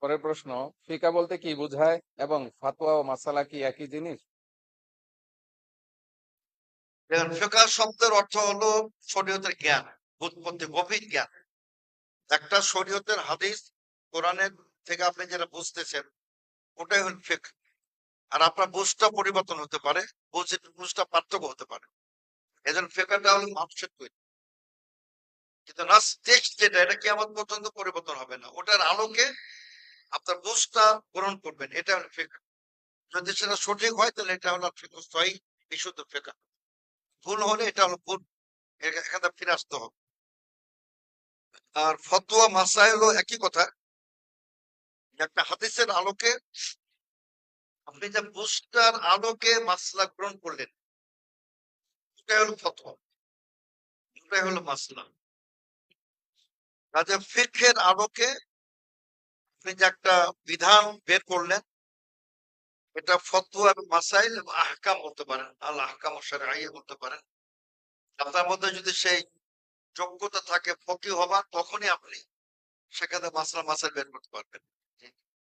পরের প্রশ্ন, ফিকা বলতে কি বোঝায় এবং ফাতোয়া ও মাসালা কি একই জিনিস? ফিকাহ শব্দের অর্থ হলো শরীয়তের জ্ঞান গভীর জ্ঞান। একটা শরীয়তের হাদিস কোরআনের থেকে আপনি বুঝতেছেন, ওটাই হল ফিক। আর আপনার বুঝটা পরিবর্তন হতে পারে, বুঝ- বুঝটা পার্থক্য হতে পারে। এজন্য ফেকাটা হলো মানুষের তৈরি। কিন্তু নাস যেটা, এটা কেমন পর্যন্ত পরিবর্তন হবে না। ওটার আলোকে আপনার বুঝটা গ্রহণ করবেন, এটা হলো ফেক। যদি সেটা সঠিক হয়, তাহলে এটা হলো ফেক সহি বিশুদ্ধ ফেকা। ভুল হলে এটা হলো ভুল এখানে ফিরে আসতে হবে। আর ফতোয়া মাসাইলও একই কথা, একটা হাদিসের আলোকে আপনি যে বুস্টার আলোকে মাসলা গ্রহণ করলেন, এটাই হলো ফতোয়া। এটাই হলো মাসলা। কাজে ফিকের আলোকে আপনি যে একটা বিধান বের করলেন, এটা ফতুয়া এবং মাসাইল এবং আহকাম বলতে পারেন, আল আহকাম শারঈয়া বলতে পারেন। আপনার মধ্যে যদি সেই যোগ্যতা থাকে ফকি হবার, তখনই আপনি সেখানে মাসলা মাসাইল বের করতে পারবেন।